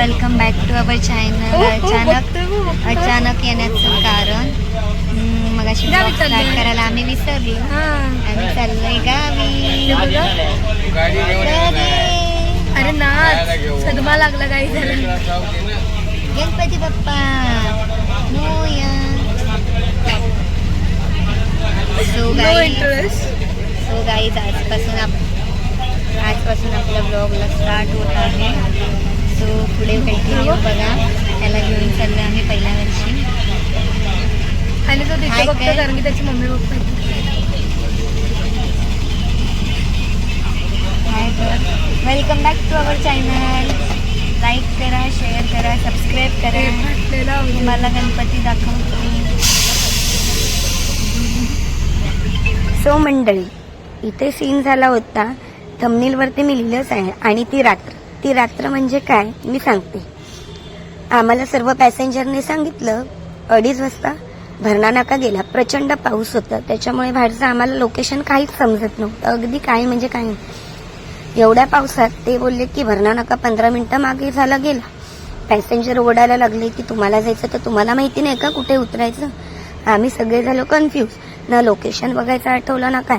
Welcome back to our channel अचानक अचानक येण्याचं कारण. मग अशी स्टार्ट. करायला आम्ही विसरलो. आम्ही चाललोय गावी. अरे नाच. सदमा लागला काही झालं Ganpati Bappa. So no guys interest so guys आजपासून आजपासून आपल्या ब्लॉगला स्टार्ट होत आहे. सो पुढे कंटिन्यू बघा. त्याला घेऊन चाललो आम्ही पहिल्या वर्षी. आणि तो तिथे बघतो? कारण की त्याची मम्मी. हाय तर welcome back to our channel like करा शेअर करा सबस्क्राईब ते करा. तुम्हाला गणपती दाखवतो. सो मंडळी इथे सीन झाला होता. थंबनेलवरती मी लिहिलंच आहे आणि ती रात्र. ती रात्र म्हणजे काय मी सांगते. आम्हाला सर्व पॅसेंजरने सांगितलं अडीच वाजता भरणा नाका गेला. प्रचंड पाऊस होता. त्याच्यामुळे बाहेरचं आम्हाला लोकेशन काहीच समजत नव्हतं. अगदी काही म्हणजे काही एवढ्या पावसात ते बोलले की भरणा नाका पंधरा मिनिटं मागे झाला गेला. पॅसेंजर ओढायला लागले की तुम्हाला जायचं तर तुम्हाला माहिती नाही का कुठे उतरायचं? आम्ही सगळे झालो कन्फ्यूज ना लोकेशन बघायचं आठवलं ना काय.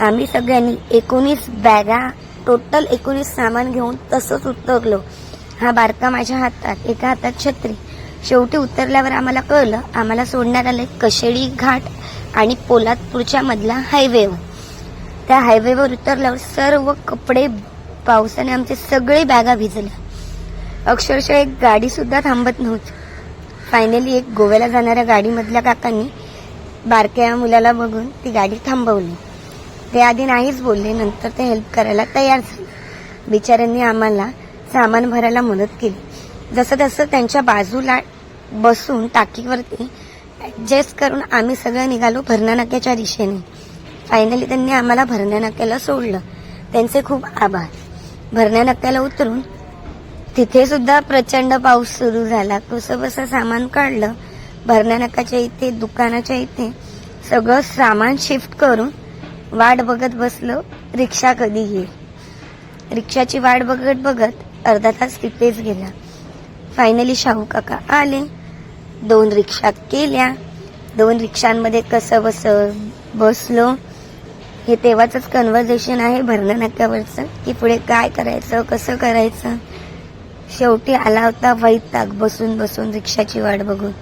आम्ही सगळ्यांनी एकोणीस बॅगा टोटल एकोणीस सामान घेऊन तसंच उतरलो. हा बारका माझ्या हातात एका हातात छत्री. शेवटी उतरल्यावर आम्हाला कळलं आम्हाला सोडण्यात आले कशेडी घाट आणि पोलादपूरच्या मधला हायवेवर त्या हायवेवर उतरल्यावर सर्व कपडे पावसाने आमचे सगळे बॅगा भिजल्या. अक्षरशः एक गाडी सुद्धा थांबत नव्हती. फायनली एक गोव्याला जाणाऱ्या गाडीमधल्या काकांनी बारक्या मुलाला बघून ती गाडी थांबवली. ते आधी नाहीच बोलले नंतर ते हेल्प करायला तयार झाले. बिचाऱ्यांनी आम्हाला सामान भरायला मदत केली. जसं तसं त्यांच्या बाजूला बसून टाकीवरती ऍडजस्ट करून आम्ही सगळं निघालो भरणा नाक्याच्या दिशेने. फायनली त्यांनी आम्हाला भरण्या नाक्याला सोडलं. त्यांचे खूप आभार. भरणा नाक्याला उतरून तिथे सुद्धा प्रचंड पाऊस सुरू झाला. कसं बसं सामान काढलं. भरण्या नाकाच्या इथे दुकानाच्या इथे सगळं सामान शिफ्ट करून वाट बघत बसलो रिक्षा कधी येईल रिक्षाची वाट बघत बघत अर्धा तास तिथेच गेला. फायनली शाहू काका आले. दोन रिक्षा केल्या. दोन रिक्षांमध्ये कसं बस बसलो. हे तेव्हाच कन्व्हर्सेशन आहे भरणा नाक्यावरचं की पुढे काय करायचं कसं करायचं. शेवटी आला होता वैताग बसून बसून रिक्षाची वाट बघून.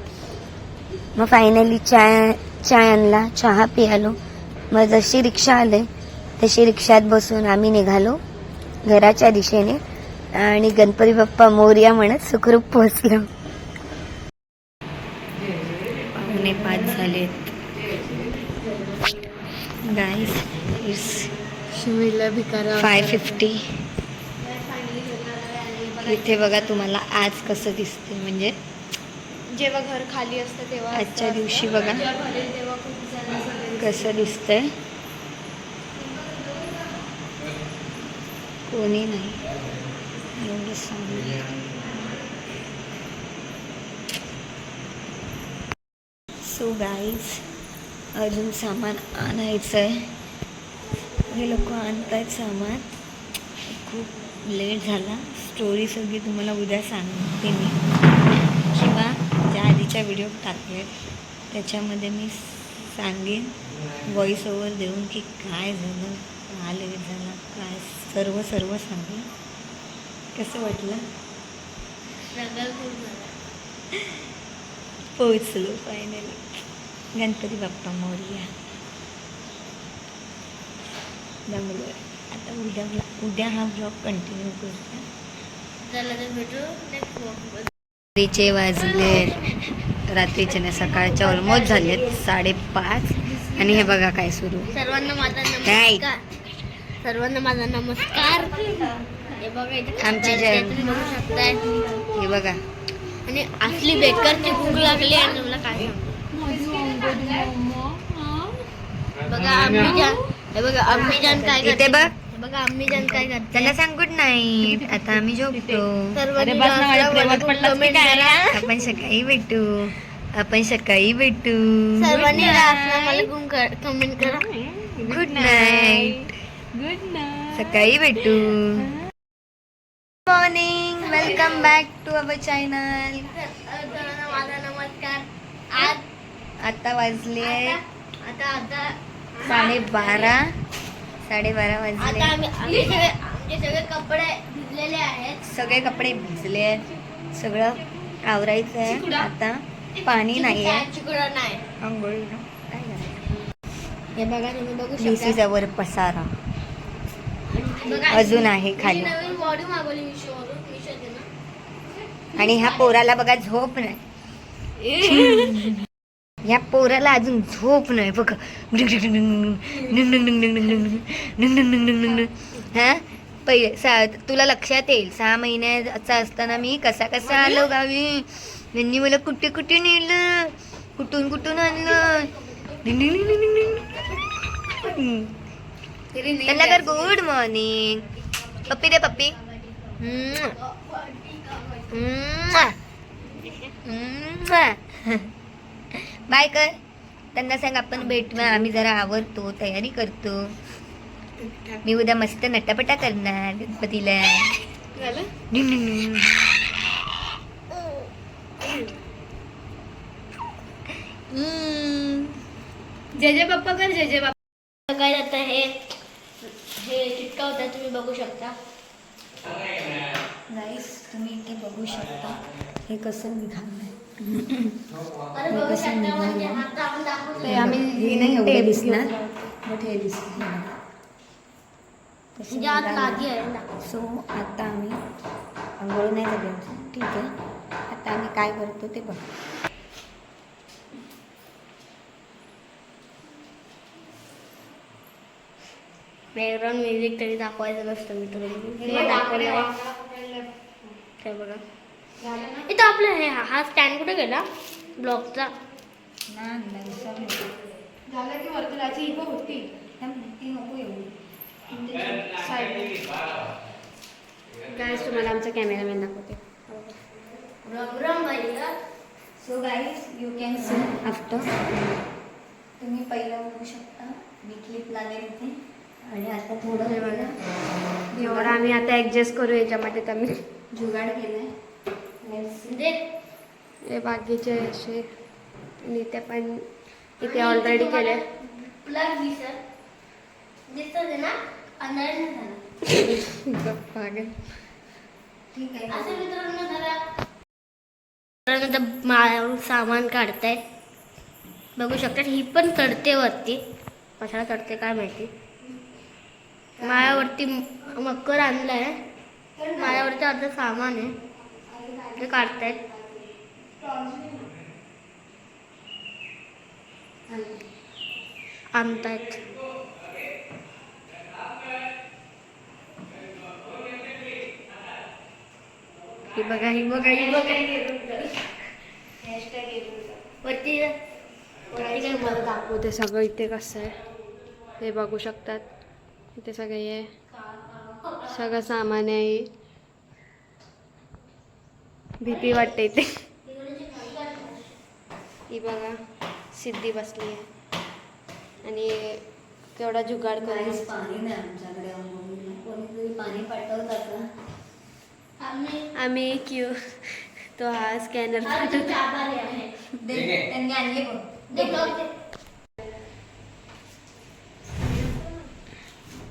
मग फायनली चाय चाय आणला चहा पियालो. मग जशी रिक्षा आले तशी रिक्षात बसून आम्ही निघालो घराच्या दिशेने आणि गणपती बाप्पा मोर्या म्हणत सुखरूप पोहोचलो. पाहुणे पाच झालेत. शिमीला भिकारा फाय फिफ्टी इथे बघा तुम्हाला आज कसं दिसते म्हणजे जेव्हा घर खाली असतं तेव्हा आजच्या दिवशी बघा. कसं दिसतंय. कोणी नाही. एवढं सो गाईज अजून सामान आणायचं आहे हे लोक आणत आहेत सामान. खूप लेट झाला. स्टोरी सगळी तुम्हाला उद्या सांगते मी. किंवा ज्या आधीच्या व्हिडिओ टाकले त्याच्यामध्ये मी सांगेन. व्हॉइस ओव्हर देऊन की काय झालं का लेट झाला काय सर्व सर्व सांगेन. कसं वाटलं? पोहोचलो फायनली गणपती बाप्पा मोरया. दमलो आता उद्या उद्या हा ब्लॉग कंटिन्यू करूया. चला तर भेटू नेक्स्ट ब्लॉग रात्रीचे वाजले. रात्रीचे नाही सकाळच्या ऑलमोस्ट झालेत साडेपाच. आणि हे बघा काय सुरू. सर्वांना माझा? नमस्कार. सर्वांना माझा नमस्कार. हे बघा इथे आमची जय. शकताय. हे बघा. आणि असली बेकारची भूक लागली आणि मला काय सांगू? बघा आम्ही जान हे बघा आम्ही जान काय इथे करते? बघ. बघा आम्ही जान काय करते? त्यांना सांग गुड नाईट आता आम्ही झोपतो. सर्वांनी आपण सकाळी भेटू. आपण सकाळी भेटू. सर्वांनी मला कमेंट करा. गुड नाईट गुड नाईट सकाळी भेटू. Morning welcome back to our channel माझा नमस्कार आज आता वाजले आता आता साडेबारा. साडेबारा वाजले. आता आम्ही आम्ही सगळे आमचे सगळे कपडे भिजलेले आहेत. सगळे कपडे भिजले आहेत. सगळं आवरायचं आहे. आता पाणी नाही आहे आंघोळी ना काय करायचं हे बघा तुम्ही बघू दिस इज शकता अवर पसारा अजून आहे खाली. आणि ह्या पोराला बघा झोप नाही ह्या पोराला अजून झोप नाही बघ हा पहिले तुला लक्षात येईल सहा महिन्याचा असताना मी कसा कसा आलो गावी यांनी मला कुठे कुठे नेलं कुठून कुठून आणलं त्यांना कर गुड मॉर्निंग पप्पी दे पप्पी बाय कर त्यांना सांग आपण भेटू आम्ही जरा आवरतो तयारी करतो मी उद्या मस्त नटापटा करणार गणपतीला जे जे पप्पा कर जे जे पप्पा। काय आता हे। हे चिटका होता तुम्ही बघू शकता। गाईस तुम्ही इथे बघू शकता। हे कसं निघालंय. अरे बघू शकता म्हणजे आता आपण दाखवतो. ते आम्ही हे नाही एवढं दिसणार बट हे दिसणार. सो आता आम्ही आंघोळ नाही झाली ठीक आहे. आता आम्ही काय करतो ते बघ. बॅकग्राऊंड म्युझिक तरी दाखवायचं नसतं मी दाखवलं काय बघा. इथं आपलं हे हा स्टँड कुठे गेला? ब्लॉकचा. झालं की वर्तुळाची पण होती. ती नको एवढी काय तुम्हाला आमचा कॅमेरामॅन दाखवते. रमरम बाईला so guys you can see after तुम्ही पहिलं बघू शकता. मी क्लिप लागेल इथे. आणि आता थोडं हे बघा. एवढं आम्ही आता ऍडजस्ट करू याच्यामध्ये तर मी. जुगाड. दे. हे बाकीचे असे आणि इथे पण इथे ऑलरेडी केले. सामान काढतायत. बघू शकता ही पण चढते वरती. कशाला चढते काय माहिती? माझ्यावरती मकर आणलाय. माझ्यावरती अर्ध सामान आहे. ते काढतायत. आणतायत. ही बघा ही बघा ही बघा. वरती वरती काय? मला दाखवते सगळं इथे कसं आहे. हे बघू शकतात. इथे सगळं हे सगळं सामान आहे. भीती वाटते इथे. ही बघा सिद्धी बसली आहे. आणि केवढा जुगाड करून. पाणी नाही आमच्याकडे. आंघोळीला कोणीतरी पाणी पाठवतात का आम्ही आम्ही क्यू तो हा स्कॅनर आहे. त्यांनी आणले बघ देखो Yes. हा बघा. आडवा. Boxes मोठे मोठे ने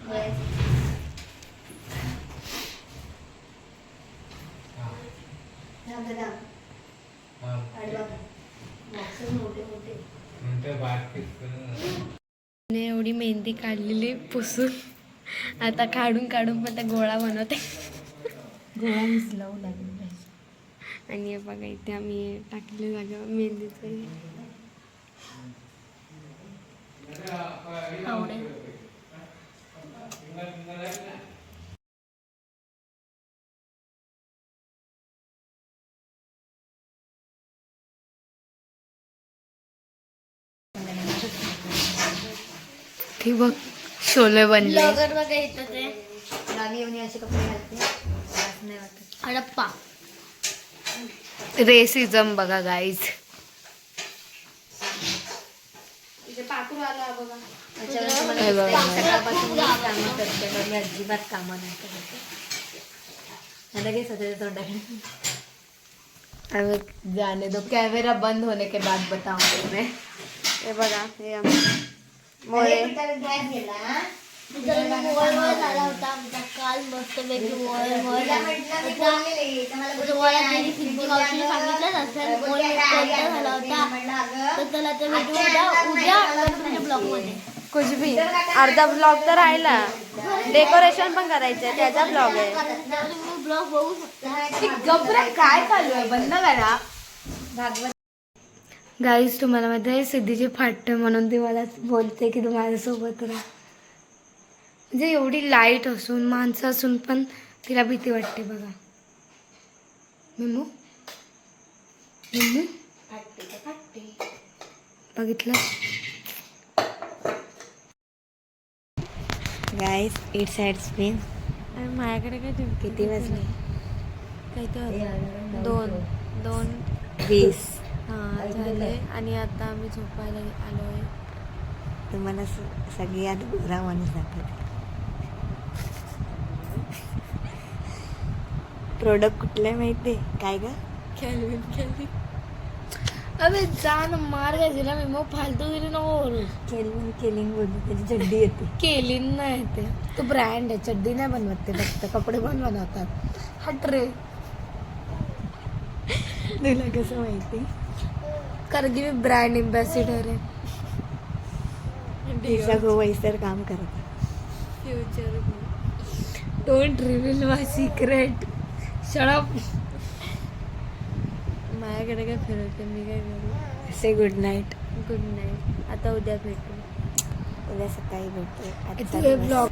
एवढी मेहंदी काढलेली पुसून. आता काढून काढून पण त्या गोळा बनवते. गोळा मिसलावू लागेल आणि हे बघा इथे आम्ही टाकले जागा मेहंदीचं. आवडेल बघ शोले बनले. बघा ते. गावी येऊन असे कपडे घालते. त्रास नाही वाटत. हडप्पा रेसिझम बघा गाईज त्याच्यावर मला बघा. सकाळपासून कामं करते पण मी अजिबात कामं नाही करत लगेच होते तोंडाकडे. आम्ही जाने दो. कैमरा बंद होने के बाद बताऊँगी मैं हे बघा हे मोरे. होता काल मस्त पैकी मोबाईल वर तुम्हाला सिद्धी मावशीने सांगितलंच असेल मोबाईल कोणता झाला होता. तर त्याला ते उद्या उद्या भी अर्धा ब्लॉग तर राहिला. डेकोरेशन पण करायचंय त्याचा ब्लॉग आहे. तुम्ही ब्लॉग बघू शकता. गबरा काय चालू आहे? बंद करा. गाईज तुम्हाला माहिती आहे सिद्धीची फाट म्हणून ती मला बोलते की तू माझ्यासोबत राहा. म्हणजे एवढी लाइट असून माणसं असून पण तिला भीती वाटते बघा. मिमू? मिमू? बघितलं? गाईज इट साईड स्पिन माझ्याकडे काय जिंकते किती वाजले? काही ते दोन दोन वीस. हा झाले. आणि आता आम्ही झोपायला आलोय. तुम्हाला स- सगळ्यात गोरा माणूस दाखवते प्रोडक्ट कुठले माहिती? काय ग? कॅलविन कॅलविन अबे जान मार काय दिला मी. मग फालतू गेली नको बोलू केलिंग केलिंग बोलते त्याची चड्डी येते. केली नाही ते तो ब्रँड आहे चड्डी नाही बनवत ते फक्त. कपडे पण बनवतात. हट रे. तुला कसं माहिती? कारण की मी ब्रँड एम्बॅसिडर आहे. खूप वैसर काम करत future don't reveal my secret माझ्याकडे काय फिरवते मी काय करू? असे गुड नाईट गुड नाईट आता उद्या भेटू. उद्या सकाळी भेटते तू हे ब्लॉग